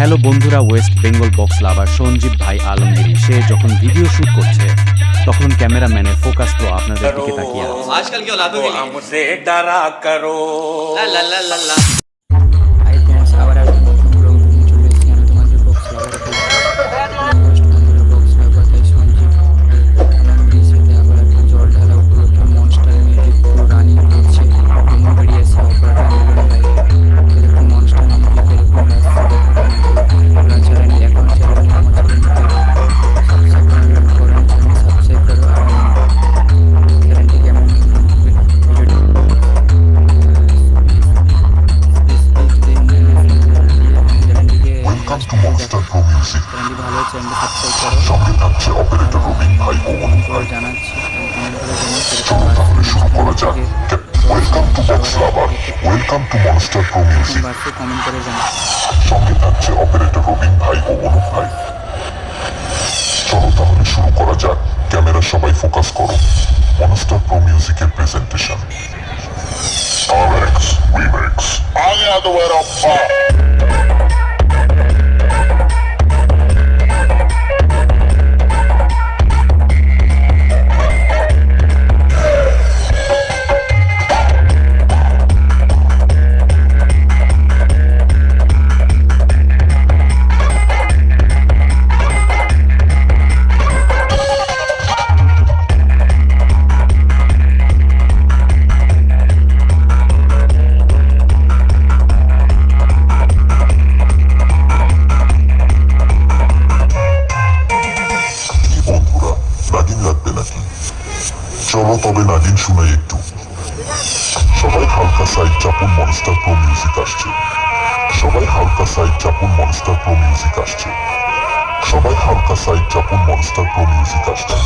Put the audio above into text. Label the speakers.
Speaker 1: Hello বন্ধুরা West Bengal box lover Sanjeev ভাই আলমগীর সে যখন ভিডিও শুট করছে তখন ক্যামেরাম্যানের ফোকাস তো আপনাদের দিকে তাকিয়ে আছে।
Speaker 2: আজকাল কি চ্যানেলটি ভালো চ্যানেলটি সাবস্ক্রাইব করো। জানাচ্ছি
Speaker 3: তাহলে শুরু করা যাক। Welcome to box lover welcome to monster pro music
Speaker 2: বাসে কমেন্ট করে জানাই
Speaker 3: সঙ্গে থাকছে অপারেটর রবিন ভাই ও অনুপ ভাই। চলো তাহলে শুরু করা যাক। ক্যামেরা সবাই ফোকাস করো। মনস্টার প্রো মিউজিকের presentation RX Remix I the way up চলো তবে নাগিন শুনাই একটু। সবাই হালকা সাইড চাপুন, মনস্টার প্রো মিউজিক আসছে। সবাই হালকা সাইড চাপুন, মনস্টার প্রো মিউজিক আসছে। সবাই হালকা সাইড চাপুন, মনস্টার প্রো মিউজিক আসছে।